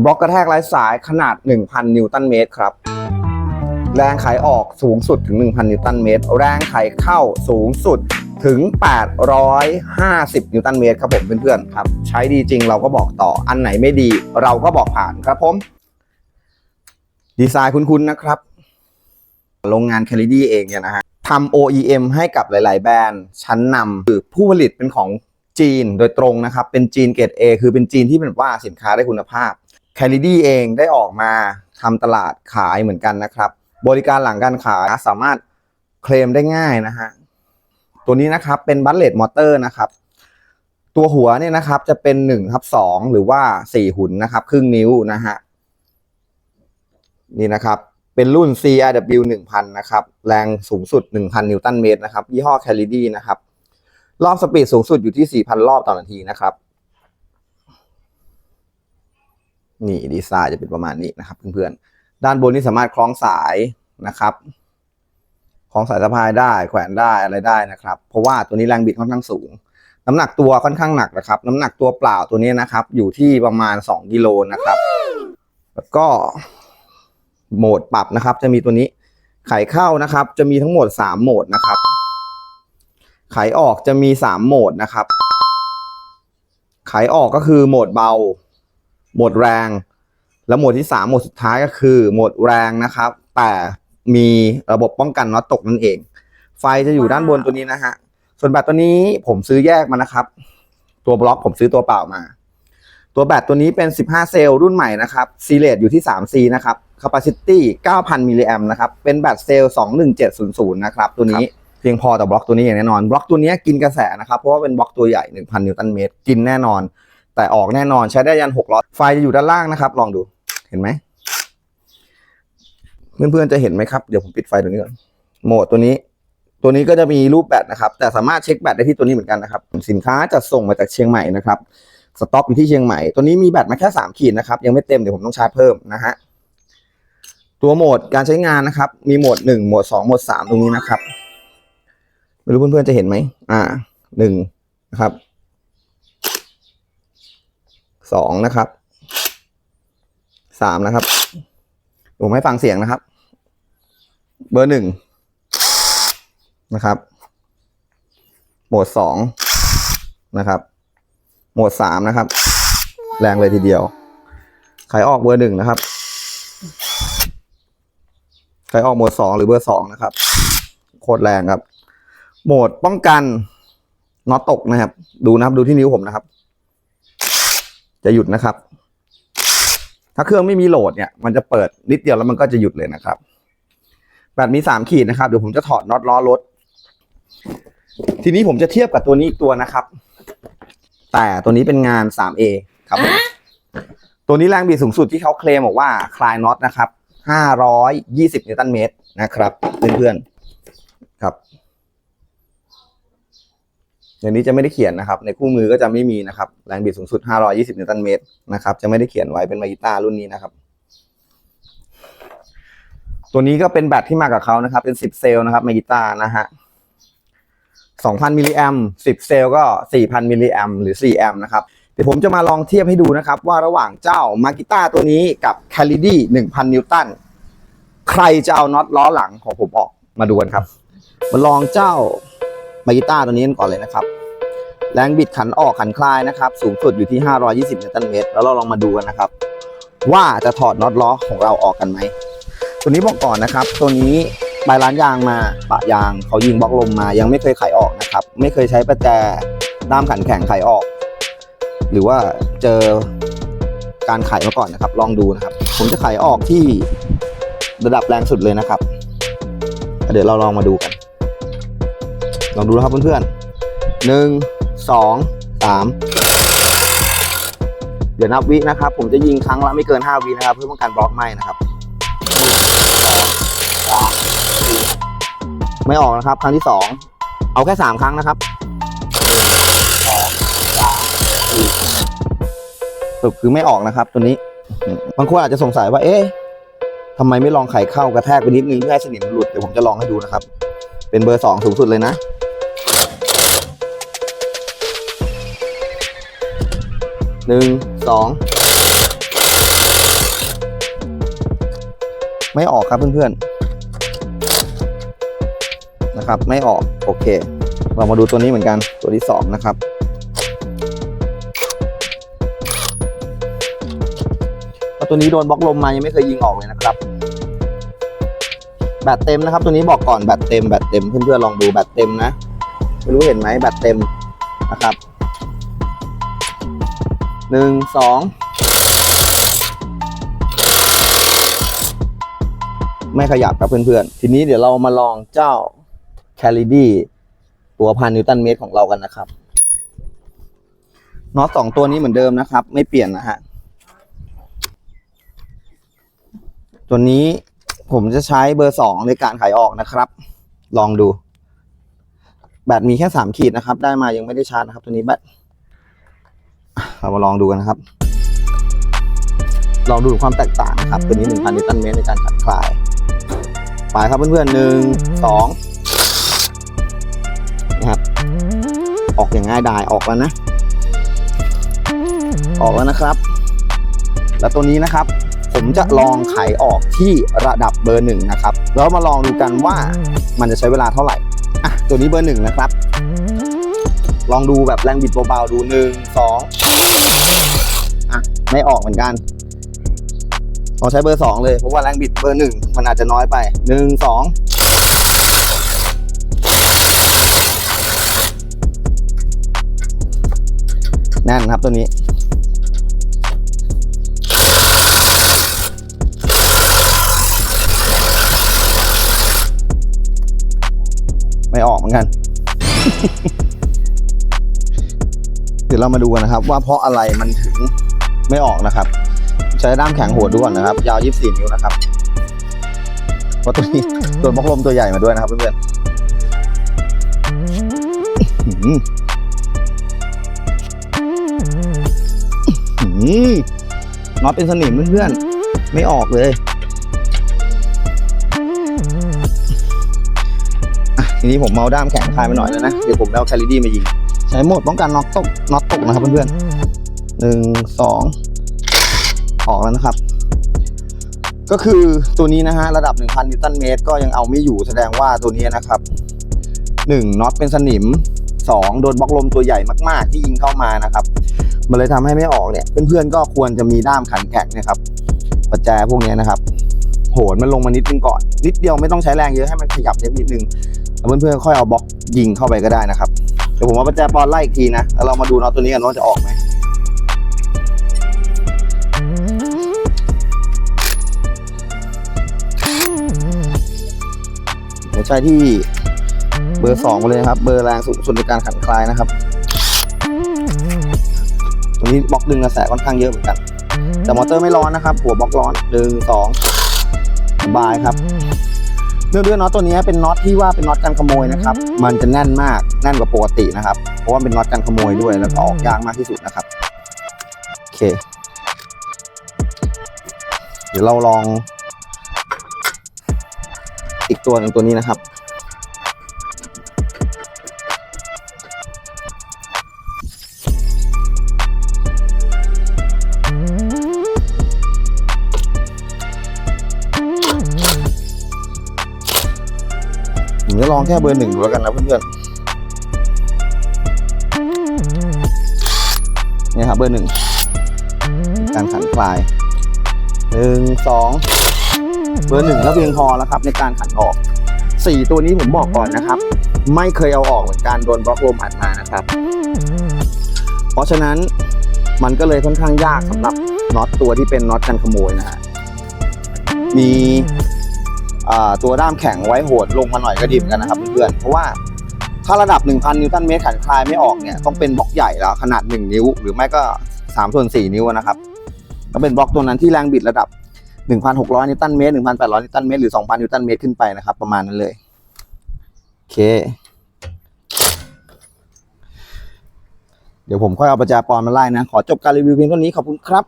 บล็อกกระแทกไร้สายขนาด 1,000 นิวตันเมตรครับ แรงไขออกสูงสุดถึง 1,000 นิวตันเมตร แรงไขเข้าสูงสุดถึง 850 นิวตันเมตรครับผมเพื่อนๆครับ ใช้ดีจริงเราก็บอกต่ออันไหนไม่ดี เราก็บอกผ่านครับผม ดีไซน์คุ้นๆนะครับ โรงงานแคลิดี้เองเนี่ยนะฮะทำ OEM ให้กับหลาย ๆ แบรนด์ชั้นนำคือผู้ผลิตเป็นของจีนโดยตรงนะครับ เป็นจีนเกรด A คือเป็นจีนที่เป็นว่าสินค้าได้คุณภาพ แคลิดี้เองได้ออกมาทำตลาดขายเหมือนกันนะครับ บริการหลังการขายสามารถเคลมได้ง่ายนะฮะตัวนี้นะครับเป็นบัตเลตมอเตอร์นะครับ ตัวหัวเนี่ยนะครับจะเป็น1ทับ2หรือว่า 4 หุ่นนะครับ ครึ่งนิ้วนะฮะนี่นะครับเป็นรุ่น CRW 1000 นะครับ แรงสูงสุด 1,000 นิวตันเมตรนะครับ ยี่ห้อ c a l i d y นะครับ รอบสปีดสูงสุดอยู่ที่ 4,000 รอบต่อนาทีนะครับ นี่ดีไซน์จะเป็นประมาณนี้นะครับเพื่อนๆด้านบนนี่สามารถคล้องสายนะครับคล้องสายสะพายได้แขวนได้อะไรได้นะครับ เพราะว่าตัวนี้แรงบิดค่อนข้างสูง น้ำหนักตัวค่อนข้างหนักนะครับ น้ำหนักตัวเปล่าตัวนี้นะครับ อยู่ที่ประมาณ 2กิโลนะครับ แล้วก็โหมดปรับนะครับ จะมีตัวนี้ไขเข้านะครับ จะมีทั้งหมด 3 โหมดนะครับ ไขออกจะมี 3 โหมดนะครับ ไขออกก็คือโหมดเบา หมดแรง แล้วโหมดที่3โหมดสุดท้ายก็คือโหมดแรงนะครับ แต่มีระบบป้องกันน็อตตกนั่นเอง ไฟจะอยู่ด้านบนตัวนี้นะฮะ ส่วนแบตตัวนี้ผมซื้อแยกมานะครับ ตัวบล็อกผมซื้อตัวเปล่ามา ตัวแบตตัวนี้เป็น 15 เซลล์รุ่นใหม่นะครับซีเลตอยู่ที่ 3C นะครับ capacity 9,000 มิลลิแอมนะครับ เป็นแบตเซลล์ 21700 นะครับ ตัวนี้เพียงพอต่อบล็อกตัวนี้อย่างแน่นอน บล็อกตัวนี้กินกระแสนะครับ เพราะว่าเป็นบล็อกตัวใหญ่ 1,000 นิวตันเมตร กินแน่นอน แต่ออกแน่นอนใช้ได้ยัน600ไฟจะอยู่ด้านล่างนะครับ ลองดูเห็นไหมเพื่อนๆจะเห็นไหมครับเดี๋ยวผมปิดไฟตัวนี้ก่อนโหมดตัวนี้ ตัวนี้ก็จะมีรูปแบตนะครับ แต่สามารถเช็คแบตได้ที่ตัวนี้เหมือนกันนะครับ สินค้าจะส่งมาจากเชียงใหม่นะครับสต็อกอยู่ที่เชียงใหม่ ตัวนี้มีแบตมาแค่สามขีดนะครับ ยังไม่เต็มเดี๋ยวผมต้องชาร์จเพิ่มนะฮะตัวโหมดการใช้งานนะครับ มีโหมดหนึ่งโหมดสองโหมดสามตรงนี้นะครับ ไม่รู้เพื่อนๆจะเห็นไหมอ่าหนึ่งนะครับ สองนะครับสามนะครับผมให้ฟังเสียงนะครับ เบอร์หนึ่งนะครับ โหมดสองนะครับ โหมดสามนะครับ แรงเลยทีเดียว ขายออกเบอร์หนึ่งนะครับ ขายออกโหมดสองหรือเบอร์สองนะครับ โคตรแรงครับ โหมดป้องกันน็อตตกนะครับ ดูนะครับ ดูที่นิ้วผมนะครับ จะหยุดนะครับ ถ้าเครื่องไม่มีโหลดเนี่ย มันจะเปิดนิดเดียวแล้วมันก็จะหยุดเลยนะครับแบตมีสามขีดนะครับ เดี๋ยวผมจะถอดน็อตล้อรถ ทีนี้ผมจะเทียบกับตัวนี้อีกตัวนะครับ แต่ตัวนี้เป็นงาน 3A ครับผมตัวนี้แรงบิดสูงสุดที่เขาเคลมบอกว่าคลายน็อตนะครับ 520 นิวตันเมตรนะครับ เพื่อนๆ ครับ อย่างนี้จะไม่ได้เขียนนะครับ ในคู่มือก็จะไม่มีนะครับ แรงบิดสูงสุด 520 นิวตันเมตรนะครับ จะไม่ได้เขียนไว้เป็นมากิต้ารุ่นนี้นะครับ ตัวนี้ก็เป็นแบตที่มากับเขานะครับ เป็น 10 เซลล์นะครับมากิต้านะฮะ 2,000 มิลลิแอม10 เซลล์ก็ 4,000 มิลลิแอมหรือ 4 แอมนะครับ เดี๋ยวผมจะมาลองเทียบให้ดูนะครับ ว่าระหว่างเจ้ามากิต้าตัวนี้กับแคลิดี้1,000 นิวตัน ใครจะเอาน็อตล้อหลังของผมออกมาดูกันครับ มาลองเจ้า มากิต้าตัวนี้กันก่อนเลยนะครับ แรงบิดขันออกขันคลายนะครับ สูงสุดอยู่ที่ 520นิวตันเมตร แล้วเราลองมาดูกันนะครับ ว่าจะถอดน็อตล้อของเราออกกันไหม ตัวนี้บอกก่อนนะครับ ตัวนี้ใบร้านยางมาปะยางเขายิงบล็อกลมมา ยังไม่เคยไขออกนะครับ ไม่เคยใช้ประแจด้ามขันแข็งไขออก หรือว่าเจอการไขมาก่อนนะครับ ลองดูนะครับ ผมจะไขออกที่ระดับแรงสุดเลยนะครับ เดี๋ยวเราลองมาดูกัน ลองดูนะครับเพื่อนๆหนึ่งสองสามเดี๋ยวนับวินะครับ ผมจะยิงครั้งละไม่เกิน 5 วินะครับ เพื่อป้องกันบล็อกไหมนะครับไม่ออกนะครับ ครั้งที่สองเอาแค่สามครั้งนะครับสรุปคือไม่ออกนะครับ ตัวนี้ บางคนอาจจะสงสัยว่า เอ๊ะทำไมไม่ลองไข่เข้ากระแทกไปนิดนึงเพื่อให้สนิมหลุด เดี๋ยวผมจะลองให้ดูนะครับ เป็นเบอร์สองสูงสุดเลยนะ หนึ่งสองไม่ออกครับเพื่อนๆนะครับ ไม่ออกโอเค เรามาดูตัวนี้เหมือนกันตัวที่สองนะครับ ตัวนี้โดนบล็อกลมมายังไม่เคยยิงออกเลยนะครับแบตเต็มนะครับ ตัวนี้บอกก่อนแบตเต็มแบตเต็มเพื่อนๆลองดูแบตเต็มนะไม่รู้เห็นไหมแบตเต็มนะครับ หนึ่งสองไม่ขยับครับเพื่อนๆ ทีนี้เดี๋ยวเรามาลองเจ้าแคลิดี้ตัวพันนิวตันเมตรของเรากันนะครับน็อตสองตัวนี้เหมือนเดิมนะครับ ไม่เปลี่ยนนะฮะ ตัวนี้ผมจะใช้เบอร์สองในการขายออกนะครับ ลองดู แบตมีแค่สามขีดนะครับ ได้มายังไม่ได้ชาร์จนะครับ ตัวนี้แบต เรามาลองดูกันนะครับ ลองดูความแตกต่างนะครับ ตัวนี้หนึ่งพันนิวตันเมตรในการขัดคลายไปครับเพื่อนๆหนึ่งสองนะครับ ออกอย่างง่ายดายออกแล้วนะ ออกแล้วนะครับ แล้วตัวนี้นะครับ ผมจะลองไขออกที่ระดับเบอร์หนึ่งนะครับ แล้วมาลองดูกันว่ามันจะใช้เวลาเท่าไหร่อะตัวนี้เบอร์หนึ่งนะครับ ลองดูแบบแรงบิดเบาๆดูหนึ่งสอง อะไม่ออกเหมือนกันลองใช้เบอร์สองเลยเพราะว่าแรงบิดเบอร์หนึ่งมันอาจจะน้อยไปหนึ่งสองแน่นครับตัวนี้ไม่ออกเหมือนกัน ดี๋ยวเรามาดูกันนะครับ ว่าเพราะอะไรมันถึงไม่ออกนะครับ ใช้ด้ามแข็งโหดดูก่อนนะครับ ยาว 24 นิ้วนะครับเพราะตัวนี้ตัวบล็อกลมตัวใหญ่มาด้วยนะครับเพื่อนๆอื้อน็อตเป็นสนิมเพื่อนๆไม่ออกเลยทีนี้ผมเมาด้ามแข็งคลายมาหน่อยแล้วนะ เดี๋ยวผมเอาแคลิดี้มายิง ใช้โหมดป้องกันน็อกตกน็อตตกนะครับเพื่อนๆหนึ่งสองออกแล้วนะครับ ก็คือตัวนี้นะฮะระดับ 1,000 นิวตันเมตร ก็ยังเอาไม่อยู่แสดงว่าตัวนี้นะครับ1น็อตเป็นสนิม 2 โดนบล็อกลมตัวใหญ่มาก ๆ ที่ยิงเข้ามานะครับ มันเลยทำให้ไม่ออกเนี่ย เพื่อนๆก็ควรจะมีด้ามขันแข็งเนะครับประแจพวกนี้นะครับ โหนมันลงมานิดนึงก่อน นิดเดียวไม่ต้องใช้แรงเยอะให้มันขยับนิดนึงแล้วเพื่อนๆค่อยเอาบล็อกยิงเข้าไปก็ได้นะครับ ดี๋ยวผมเอาประแจปอนไล่อีกทีนะ แล้วเรามาดูน็อตตัวนี้กันว่าจะออกไหมผมใช้ที่เบอร์สองเลยครับ เบอร์แรงสุดในการขันคลายนะครับ ตรงนี้บล็อกดึงกระแสค่อนข้างเยอะเหมือนกัน แต่มอเตอร์ไม่ร้อนนะครับ หัวบล็อกร้อนหนึ่งสองสบายครับ เนื่องด้วยน็อตตัวนี้เป็นน็อตที่ว่าเป็นน็อตกันขโมยนะครับ มันจะแน่นมากแน่นกว่าปกตินะครับ เพราะว่าเป็นน็อตกันขโมยด้วยแล้วก็ออกยากมากที่สุดนะครับโอเค เดี๋ยวเราลอง อีกตัวหนึ่งตัวนี้นะครับ ผมจะลองแค่เบอร์หนึ่งดูแล้วกันนะเพื่อนๆนี่ครับเบอร์หนึ่งการขันคลายหนึ่งสองเบอร์หนึ่งแล้วเพียงพอแล้วครับในการขันออกสี่ตัวนี้ผมบอกก่อนนะครับ ไม่เคยเอาออกเหมือนกันโดนบล็อกลมอัดมานะครับ เพราะฉะนั้นมันก็เลยค่อนข้างยากสำหรับน็อตตัวที่เป็นน็อตกันขโมยนะฮะมี ตัวด้ามแข็งไว้โหดลงมาหน่อยก็ดีเหมือนกันนะครับเพื่อนเพราะว่าถ้าระดับ 1,000 นิวตันเมตรขันคลายไม่ออกเนี่ยต้องเป็นบล็อกใหญ่แล้วขนาด 1 นิ้ว หรือไม่ก็3ส่วน4นิ้วนะครับก็เป็นบล็อกตัวนั้นที่แรงบิดระดับ 1,600 นิวตันเมตร 1,800 นิวตันเมตร หรือ 2,000 นิวตันเมตรขึ้นไปนะครับ ประมาณนั้นเลยโอเค เดี๋ยวผมค่อยเอาประแจปอนมาไล่นะ ขอจบการรีวิวเพียงเท่านี้ขอบคุณครับ